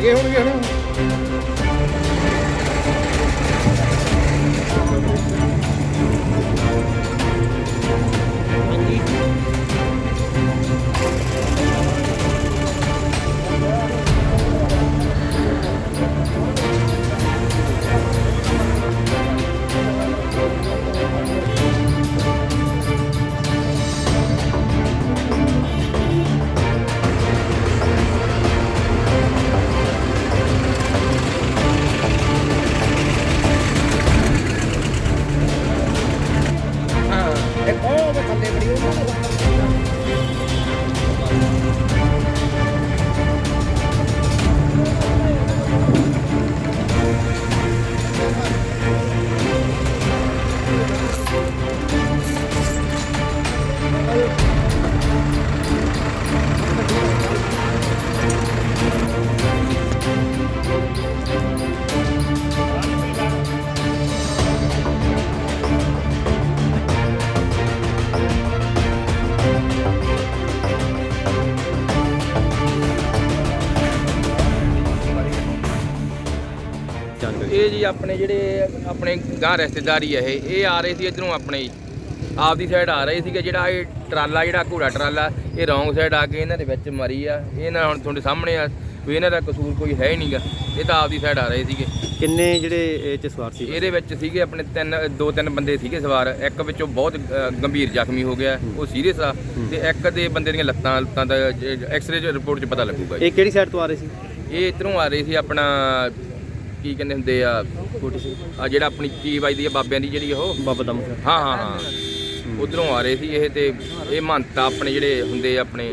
ਆ ਗਏ ਹੋਣਗੇ ਹਨਾ ਇਹ ਜੀ ਆਪਣੇ ਜਿਹੜੇ ਆਪਣੇ ਗਾਂ ਰਿਸ਼ਤੇਦਾਰੀ ਹੈ ਇਹ ਇਹ ਆ ਰਹੇ ਸੀ ਇਧਰੋਂ ਆਪਣੇ ਆਪਦੀ ਸਾਈਡ ਆ ਰਹੇ ਸੀਗੇ ਜਿਹੜਾ ਇਹ ਟਰਾਲਾ ਜਿਹੜਾ ਘੋੜਾ ਟਰਾਲਾ ਇਹ ਰੌਂਗ ਸਾਈਡ ਆ ਕੇ ਇਹਨਾਂ ਦੇ ਵਿੱਚ ਮਰੀ ਆ। ਇਹ ਨਾ ਹੁਣ ਤੁਹਾਡੇ ਸਾਹਮਣੇ ਆ ਵੀ ਇਹਨਾਂ ਦਾ ਕਸੂਰ ਕੋਈ ਹੈ ਹੀ ਨਹੀਂਗਾ ਇਹ ਤਾਂ ਆਪਦੀ ਸਾਈਡ ਆ ਰਹੇ ਸੀਗੇ। ਕਿੰਨੇ ਜਿਹੜੇ ਇਹ ਚ ਸਵਾਰ ਸੀ? ਇਹਦੇ ਵਿੱਚ ਸੀਗੇ ਆਪਣੇ ਤਿੰਨ ਦੋ ਤਿੰਨ ਬੰਦੇ ਸੀਗੇ ਸਵਾਰ। ਇੱਕ ਵਿੱਚੋਂ ਬਹੁਤ ਗੰਭੀਰ ਜ਼ਖਮੀ ਹੋ ਗਿਆ ਉਹ ਸੀਰੀਅਸ ਆ। ਤੇ ਇੱਕ ਦੇ ਬੰਦੇ ਦੀਆਂ ਲੱਤਾਂ ਲੱਤਾਂ ਦਾ ਐਕਸ-ਰੇ ਰਿਪੋਰਟ 'ਚ ਪਤਾ ਲੱਗੂਗਾ। ਇਹ ਕਿਹੜੀ ਸਾਈਡ ਤੋਂ ਆ ਰਹੇ ਸੀ? ਇਹ ਇਧਰੋਂ ਆ ਰਹੇ ਸੀ ਆਪਣਾ ਕੀ ਕਹਿੰਦੇ ਹੁੰਦੇ ਆ ਆ ਜਿਹੜਾ ਆਪਣੀ ਕੀ ਵੱਜਦੀ ਆ ਬਾਬਿਆਂ ਦੀ ਜਿਹੜੀ ਉਹ। ਬਾਬਾ ਦਮ ਹਾਂ ਹਾਂ ਹਾਂ। ਉਧਰੋਂ ਆ ਰਹੇ ਸੀ ਇਹ ਤੇ ਇਹ ਮੰਨਤਾ ਆਪਣੇ ਜਿਹੜੇ ਹੁੰਦੇ ਆ ਆਪਣੇ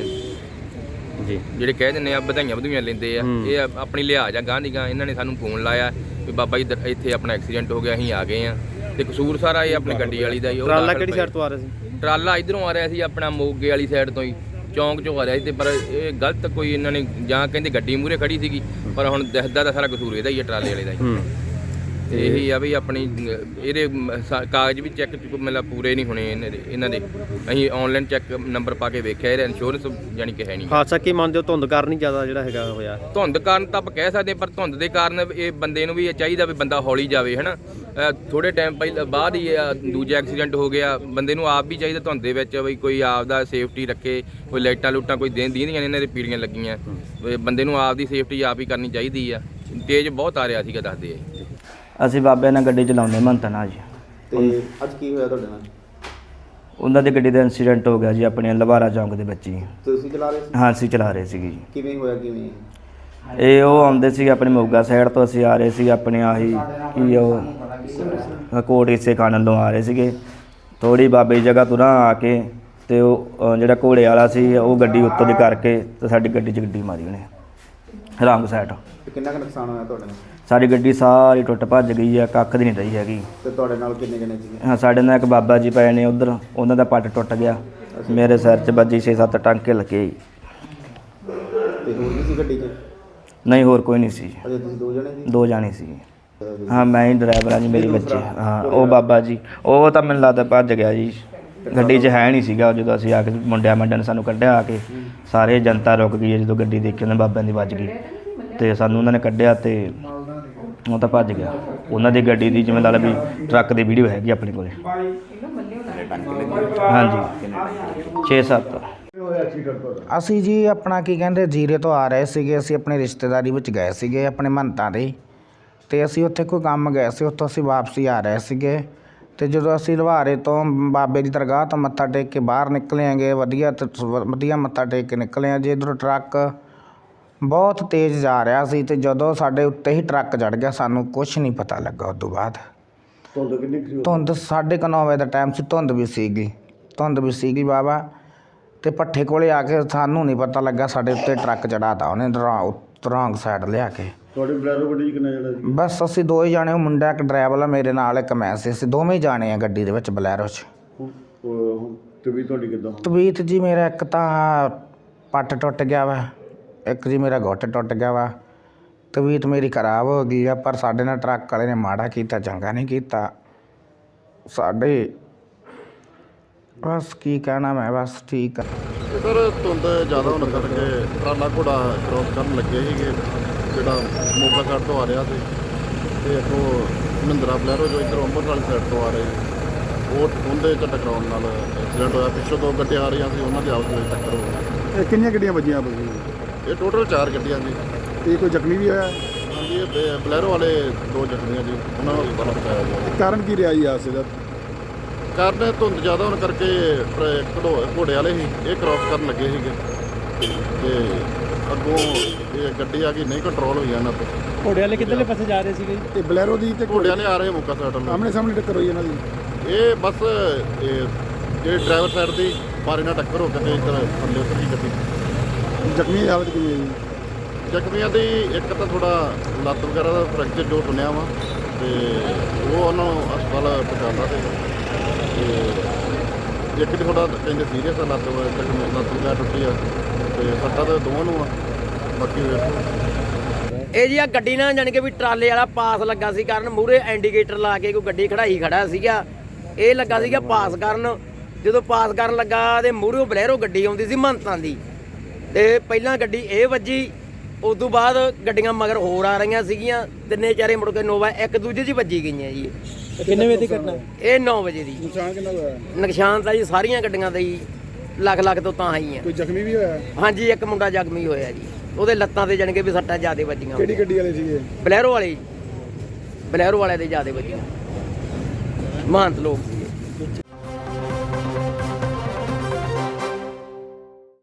ਜੀ। ਜਿਹੜੇ ਕਹਿ ਦਿੰਦੇ ਆ ਵਧਾਈਆਂ ਵਧੂਈਆਂ ਲੈਂਦੇ ਆ। ਇਹ ਆਪਣੀ ਲਿਹਾਜ਼ ਆ ਗਾਂ ਦੀ ਗਾਂ ਇਹਨਾਂ ਨੇ ਸਾਨੂੰ ਫੋਨ ਲਾਇਆ ਵੀ ਬਾਬਾ ਜੀ ਦ- ਇੱਥੇ ਆਪਣਾ ਐਕਸੀਡੈਂਟ ਹੋ ਗਿਆ ਅਸੀਂ ਆ ਗਏ ਆ। ਤੇ ਕਸੂਰ ਸਾਰਾ ਇਹ ਆਪਣੀ ਗੱਡੀ ਵਾਲੀ ਦਾ ਹੀ ਉਹ ਟਰਾਲਾ ਕਿਹੜੀ। ਸਾਈਡ ਤੋਂ ਆ ਰਿਹਾ ਸੀ? ਟਰਾਲਾ ਇਧਰੋਂ ਆ ਰਿਹਾ ਸੀ ਆਪਣਾ ਮੋਗੇ ਵਾਲੀ ਸਾਈਡ ਤੋਂ ਹੀ ਚੌਂਕ ਚੋਂ ਆ ਰਿਹਾ ਸੀ ਤੇ ਪਰ ਇਹ ਗਲਤ ਕੋਈ ਇਹਨਾਂ ਨੇ ਜਾਂ ਕਹਿੰਦੇ ਗੱਡੀ ਮੂਰੇ ਖੜੀ ਸੀਗੀ ਪਰ ਹੁਣ ਦਿਖਦਾ ਤਾਂ ਸਾਰਾ ਕਸੂਰ ਇਹਦਾ ਹੀ ਹੈ ਟਰਾਲੇ ਵਾਲੇ ਦਾ ਹੂੰ। ਤੇ ਇਹੀ ਆ ਵੀ ਆਪਣੀ ਅਹ, ਇਹਦੇ ਸਾ- ਕਾਗਜ਼ ਵੀ ਚੈੱਕ ਮਤਲਬ ਪੂਰੇ ਨਹੀਂ ਹੋਣੇ ਇਹਨਾਂ ਦੇ ਇਹਨਾਂ ਦੇ। ਅਸੀਂ ਆਨਲਾਈਨ ਚੈੱਕ ਨੰਬਰ ਪਾ ਕੇ ਵੇਖਿਆ ਇਹਦਾ ਇੰਸ਼ੋਰੈਂਸ ਯਾਨੀ ਕਿ ਹੈ ਨਹੀਂ। ਹਾਦਸਾ ਕੀ ਮੰਨਦੇ ਹੋ? ਧੁੰਦ ਕਾਰਨ ਹੀ ਜ਼ਿਆਦਾ ਜਿਹੜਾ ਹੈਗਾ ਹੋਇਆ। ਧੁੰਦ ਕਾਰਨ ਤਾਂ ਆਪਾਂ ਕਹਿ ਸਕਦੇ ਹਾਂ, ਪਰ ਧੁੰਦ ਦੇ ਕਾਰਨ ਇਹ ਬੰਦੇ ਨੂੰ ਵੀ ਇਹ ਚਾਹੀਦਾ ਵੀ ਬੰਦਾ ਹੌਲੀ ਜਾਵੇ ਹਨਾ? ਥੋੜੇ ਟਾਈਮ ਪਹਿਲਾਂ ਬਾਅਦ ਹੀ ਇਹ ਦੂਜਾ ਐਕਸੀਡੈਂਟ ਹੋ ਗਿਆ ਬੰਦੇ ਨੂੰ ਆਪ ਵੀ ਚਾਹੀਦਾ ਧੁੰਦ ਦੇ ਵਿੱਚ ਵੀ ਕੋਈ ਆਪ ਦਾ ਸੇਫਟੀ ਰੱਖੇ ਕੋਈ ਲਾਈਟਾਂ ਲੂਟਾਂ ਕੋਈ ਦੇਣ ਦੀਆਂ ਨੇ ਇਹਨਾਂ ਦੇ ਪੀੜੀਆਂ ਲੱਗੀਆਂ। ਵੀ ਬੰਦੇ ਨੂੰ ਆਪ ਦੀ ਸੇਫਟੀ ਆਪ ਹੀ ਕਰਨੀ ਚਾਹੀਦੀ ਆ। ਤੇਜ਼ ਬਹੁਤ ਆ ਰਿਹਾ ਸੀਗਾ ਦੱਸਦੇ ਆ। ਅਸੀਂ ਬਾਬੇ ਨਾਲ ਗੱਡੀ ਚਲਾਉਂਦੇ ਮੰਤਨ ਆ ਜੀ। ਤੇ ਅੱਜ ਕੀ ਹੋਇਆ ਤੁਹਾਡੇ ਨਾਲ? ਉਹਨਾਂ ਦੀ ਗੱਡੀ ਦਾ ਇਨਸੀਡੈਂਟ ਹੋ ਗਿਆ ਜੀ ਆਪਣੇ ਲਵਾਰਾ ਚੌਂਕ ਦੇ ਵਿੱਚ ਜੀ। ਤੁਸੀਂ ਚਲਾ ਰਹੇ ਸੀ? ਹਾਂ ਅਸੀਂ ਚਲਾ ਰਹੇ ਸੀਗੇ ਜੀ। ਕਿਵੇਂ ਹੋਇਆ ਕਿਵੇਂ? ਇਹ ਉਹ ਆਉਂਦੇ ਸੀ ਆਪਣੇ ਮੋਗਾ ਸਾਈਡ ਤੋਂ ਅਸੀਂ ਆ ਰਹੇ ਸੀ ਆਪਣੇ ਆਹੀ ਕੀ ਉਹ ਕੋਟ ਇਸੇ ਖਾਨ ਤੋਂ ਆ ਰਹੇ ਸੀਗੇ। ਥੋੜੀ ਬਾਬੇ ਦੀ ਜਗ੍ਹਾ ਤੁਰਾਂ ਆ ਕੇ ਤੇ ਉਹ ਜਿਹੜਾ ਘੋੜੇ ਵਾਲਾ ਸੀ ਉਹ ਗੱਡੀ ਉੱਤੋਂ ਦੀ ਕਰਕੇ ਤੇ ਸਾਡੀ ਗੱਡੀ 'ਚ ਗੱਡੀ ਮਾਰੀ ਉਹਨੇ ਰੰਗ ਸਾਈਡ। ਤੇ ਕਿੰਨਾ ਕੁ ਨੁਕਸਾਨ ਹੋਇਆ ਤੁਹਾਡੇ ਨਾਲ? ਸਾਡੀ ਗੱਡੀ ਸਾਰੀ ਟੁੱਟ ਭੱਜ ਗਈ ਆ ਕੱਖ ਦੀ ਨਹੀਂ ਰਹੀ ਹੈਗੀ। ਤੇ ਤੁਹਾਡੇ ਨਾਲ ਕਿੰਨੇ ਜਣੇ ਸੀਗੇ ਹਾਂ ਸਾਡੇ ਨਾਲ ਇੱਕ ਬਾਬਾ ਜੀ ਪਏ ਨੇ ਉਧਰ ਉਹਨਾਂ ਦਾ ਪੱਟ ਟੁੱਟ ਗਿਆ। ਮੇਰੇ ਸਿਰ 'ਚ ਵੱਜੀ 6-7 ਟਾਂਕੇ ਲੱਗੇ। ਤੇ ਹੋਰ ਵੀ ਸੀ ਗੱਡੀ 'ਚ? ਨਹੀਂ ਹੋਰ ਕੋਈ ਨਹੀਂ ਸੀ। ਅਜੇ ਤੁਸੀਂ ਦੋ ਜਣੇ ਸੀ? ਦੋ ਜਾਣੇ ਸੀ। ਹਾਂ ਮੈਂ ਹੀ ਡਰਾਈਵਰ ਆ ਜੀ ਮੇਰੇ ਬੱਚੇ। ਹਾਂ ਉਹ ਬਾਬਾ ਜੀ। ਉਹ ਤਾਂ ਮੈਨੂੰ ਲੱਗਦਾ ਭੱਜ ਗਿਆ ਜੀ। ਗੱਡੀ 'ਚ ਹੈ ਨਹੀਂ ਸੀਗਾ ਜਦੋਂ ਅਸੀਂ ਆ ਕੇ ਮੁੰਡਿਆਂ ਮੰਡਿਆਂ ਨੇ ਸਾਨੂੰ ਕੱਢਿਆ ਆ ਕੇ ਸਾਰੇ ਜਨਤਾ ਰੁਕ ਗਈ ਜਦੋਂ ਗੱਡੀ ਦੇਖੀ ਉਹਨਾਂ ਬਾਬਿਆਂ ਦੀ ਵੱਜ ਗਈ। ਤੇ ਸਾਨੂੰ ਉਹਨਾਂ ਨੇ ਕੱਢਿਆ ਤੇ ਉਹ ਤਾਂ ਭੱਜ ਗਿਆ। ਉਹਨਾਂ ਦੀ ਗੱਡੀ ਦੀ ਜਿਵੇਂ ਲਾ ਲਾ ਵੀ ਟਰੱਕ ਦੀ ਵੀਡੀਓ ਹੈਗੀ ਆਪਣੇ ਕੋਲੇ। ਹਾਂਜੀ। 6-7 ਅਸੀਂ ਜੀ ਆਪਣਾ ਕੀ ਕਹਿੰਦੇ, ਜੀਰੇ ਤੋਂ ਆ ਰਹੇ ਸੀਗੇ। ਅਸੀਂ ਆਪਣੀ ਰਿਸ਼ਤੇਦਾਰੀ ਵਿੱਚ ਗਏ ਸੀਗੇ, ਆਪਣੇ ਮਹੰਤਾਂ ਦੇ। ਤੇ ਅਸੀਂ ਉੱਥੇ ਕੋਈ ਕੰਮ ਗਏ ਸੀ, ਉੱਥੋਂ ਅਸੀਂ ਵਾਪਸੀ ਆ ਰਹੇ ਸੀਗੇ। ਤੇ ਜਦੋਂ ਅਸੀਂ ਲਵਾਰੇ ਤੋਂ ਬਾਬੇ ਦੀ ਦਰਗਾਹ ਤੋਂ ਮੱਥਾ ਟੇਕ ਕੇ ਬਾਹਰ ਨਿਕਲੇ ਆਂਗੇ ਵਧੀਆ ਤੇ ਸ- ਵਧੀਆ ਮੱਥਾ ਟੇਕ ਕੇ ਨਿਕਲੇ ਆ ਜੇ ਇੱਧਰੋਂ ਟਰੱਕ ਬਹੁਤ ਤੇਜ਼ ਜਾ ਰਿਹਾ ਸੀ ਤੇ ਜਦੋਂ ਸਾਡੇ ਉੱਤੇ ਹੀ ਟਰੱਕ ਚੜ ਗਿਆ ਸਾਨੂੰ ਕੁਝ ਨਹੀਂ ਪਤਾ ਲੱਗਾ ਉਸ ਤੋਂ ਬਾਅਦ। ਧੁੰਦ ਸਾਢੇ ਕੁ ਨੌ ਵਜੇ ਦਾ ਟਾਈਮ ਸੀ ਧੁੰਦ ਵੀ ਸੀਗੀ। ਧੁੰਦ ਵੀ ਸੀਗੀ ਬਾਬਾ। ਤੇ ਪੱਠੇ ਕੋਲੇ ਆ ਕੇ ਸਾਨੂੰ ਨਹੀਂ ਪਤਾ ਲੱਗਾ ਸਾਡੇ ਉੱਤੇ ਟਰੱਕ ਚੜਾਤਾ ਉਹਨੇ ਰੌਂਗ ਸਾਈਡ ਲਿਆ ਕੇ। ਤੁਹਾਡੇ ਬਲੈਰੋ ਗੱਡੀ 'ਚ ਕਿੰਨੇ ਜਣੇ ਸੀ? ਬਸ ਅਸੀਂ ਦੋ ਹੀ ਜਾਣੇ ਉਹ ਮੁੰਡਾ ਇੱਕ ਡਰਾਈਵਰ ਆ ਮੇਰੇ ਨਾਲ ਇੱਕ ਮੈਂ ਸੀ। ਅਸੀਂ ਦੋਵੇਂ ਹੀ ਜਾਣੇ ਆ ਗੱਡੀ ਦੇ ਵਿੱਚ ਬਲੈਰੋ 'ਚ। ਵੀ ਤੁਹਾਡੀ ਕਿੱਦਾਂ? ਤਬੀਅਤ ਜੀ ਮੇਰਾ ਇੱਕ ਤਾਂ ਪੱਟ ਟੁੱਟ ਗਿਆ ਵਾ। ਇੱਕ ਜੀ ਮੇਰਾ ਗੁੱਟ ਟੁੱਟ ਗਿਆ ਵਾ ਤਬੀਅਤ ਮੇਰੀ ਖਰਾਬ ਹੋ ਗਈ ਆ ਪਰ ਸਾਡੇ ਨਾਲ ਟਰੱਕ ਵਾਲੇ ਨੇ ਮਾੜਾ ਕੀਤਾ ਚੰਗਾ ਨਹੀਂ ਕੀਤਾ। ਸਾਡੇ ਬਸ ਕੀ ਕਹਿਣਾ ਮੈਂ ਬਸ ਠੀਕ ਆ। ਸਰ ਧੁੰਦ ਜ਼ਿਆਦਾ ਹੋਣ ਕਰਕੇ ਟਰਾਲਾ ਘੋੜਾ ਕ੍ਰੋਸ ਕਰਨ ਲੱਗੇ ਸੀਗੇ ਜਿਹੜਾ ਮੋਗਾ ਸਾਈਡ ਤੋਂ ਆ ਰਿਹਾ ਸੀ ਤੇ ਅੱਗੋਂ ਮਹਿੰਦਰਾ ਬਲੈਰੋ ਜੋ ਇੱਧਰ ਅੰਮ੍ਰਿਤਸਰ ਵਾਲੀ ਸਾਈਡ ਤੋਂ ਆ ਰਹੇ। ਉਹ ਉਹਦੇ ਚ ਟਕਰਾਉਣ ਨਾਲ ਐਕਸੀਡੈਂਟ ਹੋਇਆ। ਪਿੱਛੋਂ ਦੋ ਗੱਡੀਆਂ ਆ ਰਹੀਆਂ ਸੀ ਉਹਨਾਂ ਦੀ ਆਪਸ ਵਿੱਚ ਟੱਕਰ ਹੋ ਗਈ। ਇਹ ਕਿੰਨੀਆਂ ਗੱਡੀਆਂ ਵੱਜੀਆਂ ਆਪਸ ਇਹ ਟੋਟਲ ਚਾਰ ਗੱਡੀਆਂ ਜੀ। ਤੇ ਕੋਈ ਜ਼ਖਮੀ ਵੀ ਹੋਇਆ? ਹਾਂਜੀ ਇਹ ਬ- ਬਲੈਰੋ ਵਾਲੇ ਦੋ ਜ਼ਖਮੀਆਂ ਜੀ ਉਹਨਾਂ ਨੂੰ ਹਸਪਤਾਲ ਪਹੁੰਚਾਇਆ ਗਿਆ ਕਾਰਨ ਕੀ ਰਿਹਾ ਜੀ ਹਾਦਸੇ ਦਾ? ਕਾਰਨ ਧੁੰਦ ਜ਼ਿਆਦਾ ਹੋਣ ਕਰਕੇ ਟਰੈ- ਘੜੋ- ਘੋੜੇ ਵਾਲੇ ਸੀ ਇਹ ਕ੍ਰਾਸ ਕਰਨ ਲੱਗੇ ਸੀਗੇ। ਤੇ ਅੱਗੋਂ ਇਹ ਗੱਡੀ ਆ ਗਈ ਨਹੀਂ ਕੰਟਰੋਲ ਹੋਈ ਇਹਨਾਂ ਤੋਂ। ਘੋੜੇ ਵਾਲੇ ਕਿੱਧਰਲੇ ਪਾਸੇ ਜਾ ਰਹੇ ਸੀਗੇ ਤੇ ਬਲੈਰੋ ਦੀ ਤੇ ਘੋੜੇ ਵਾਲੇ ਆ ਰਹੇ ਮੌਕਾ ਸਾਈਡ ਨੂੰ ਆਮਣੇ ਸਾਹਮਣੇ ਟੱਕਰ ਹੋਈ ਇਹਨਾਂ ਦੀ। ਇਹ ਬਸ ਇਹ ਜਿਹੜੇ ਡਰਾਈਵਰ ਸਾਈਡ ਦੀ ਪਰ ਇਹਨਾਂ ਟੱਕਰ ਹੋ ਕੇ ਤੇ ਇੱਧਰ ਥੱਲੇ ਉਤਰ ਗਈ ਗੱਡੀ। ਜ਼ਖਮੀ ਹਾਲਤ ਕਿਵੇਂ ਹੈ ਜੀ? ਜ਼ਖਮੀਆਂ ਦੀ ਇੱਕ ਤਾਂ ਥੋੜਾ ਲੱਤ ਵਗੈਰਾ ਦਾ ਫ੍ਰੈਕਚਰ ਜੋ ਸੁਣਿਆ ਵਾ ਤੇ ਉਹ ਉਹਨਾਂ ਨੂੰ ਹਸਪਤਾਲ ਪਹੁੰਚਾਉਣਾ ਤੇ ਤੇ ਇੱਕ ਥੋੜਾ ਕਹਿੰਦੇ ਸੀਰੀਅਸ ਆ ਲੱਤ ਵ- ਜ਼ਖਮੀ ਲੱਤ ਵਗੈਰਾ ਟੁੱਟੀ ਆ ਤੇ ਸੱਟਾਂ ਤਾਂ ਦੋਵਾਂ ਨੂੰ ਆ ਬਾਕੀ ਵੇਖੋ। ਇਹ ਜੀ ਆ ਗੱਡੀ ਨਾਲ ਜਾਣੀ ਕਿ ਵੀ ਟਰਾਲੇ ਵਾਲਾ ਪਾਸ ਲੱਗਾ ਸੀ ਕਰਨ ਮੂਰੇ ਇੰਡੀਕੇਟਰ ਲਾ ਕੇ ਕੋਈ ਗੱਡੀ ਖੜਾਈ ਖੜਾ ਸੀਗਾ। ਇਹ ਲੱਗਾ ਸੀਗਾ ਪਾਸ ਕਰਨ। ਜਦੋਂ ਪਾਸ ਕਰਨ ਲੱਗਾ ਤੇ ਮੂਰੇ ਬਲੈਰੋ ਗੱਡੀ ਆਉਂਦੀ ਸੀ ਮਹੰਤਾਂ ਦੀ। ਤੇ ਪਹਿਲਾਂ ਗੱਡੀ ਇਹ ਵੱਜੀ ਉਸ ਤੋਂ ਬਾਅਦ ਗੱਡੀਆਂ ਮਗਰ ਹੋਰ ਆ ਰਹੀਆਂ ਸੀਗੀਆਂ ਤਿੰਨੇ ਚਾਰੇ ਮੁੜ ਕੇ ਨੋਵਾ ਇੱਕ ਦੂਜੇ 'ਚ ਹੀ ਵੱਜੀ ਗਈਆਂ ਜੀ। ਇਹ। ਕਿੰਨੇ ਵਜੇ ਦੀ ਘਟਨਾ? ਇਹ 9 ਵਜੇ ਦੀ। ਨੁਕਸਾਨ ਕਿੰਨਾ ਕੁ ਹੋਇਆ? ਨੁਕਸਾਨ ਤਾਂ ਜੀ ਸਾਰੀਆਂ ਗੱਡੀਆਂ ਦਾ ਹੀ ਲੱਖ ਲੱਖ ਤੋਂ ਤਾਂ ਆਈਆਂ। ਕੋਈ ਜ਼ਖਮੀ ਵੀ ਹੋਇਆ? ਹਾਂਜੀ ਇੱਕ ਮੁੰਡਾ ਜ਼ਖਮੀ ਹੋਇਆ ਜੀ। ਉਹਦੇ ਲੱਤਾਂ ਤੇ ਜਾਣੀ ਕਿ ਵੀ ਸੱਟਾਂ ਜ਼ਿਆਦੇ ਵੱਜੀਆਂ ਕਿਹੜੀ ਗੱਡੀ ਵਾਲੇ ਸੀਗੇ? ਬਲੈਰੋ ਵਾਲੇ। ਜੀ। ਬਲੈਰੋ ਵਾਲੇ ਦੇ ਜ਼ਿਆਦੇ ਵੱਜੀਆਂ। ਮਹੰਤ ਲੋਕ।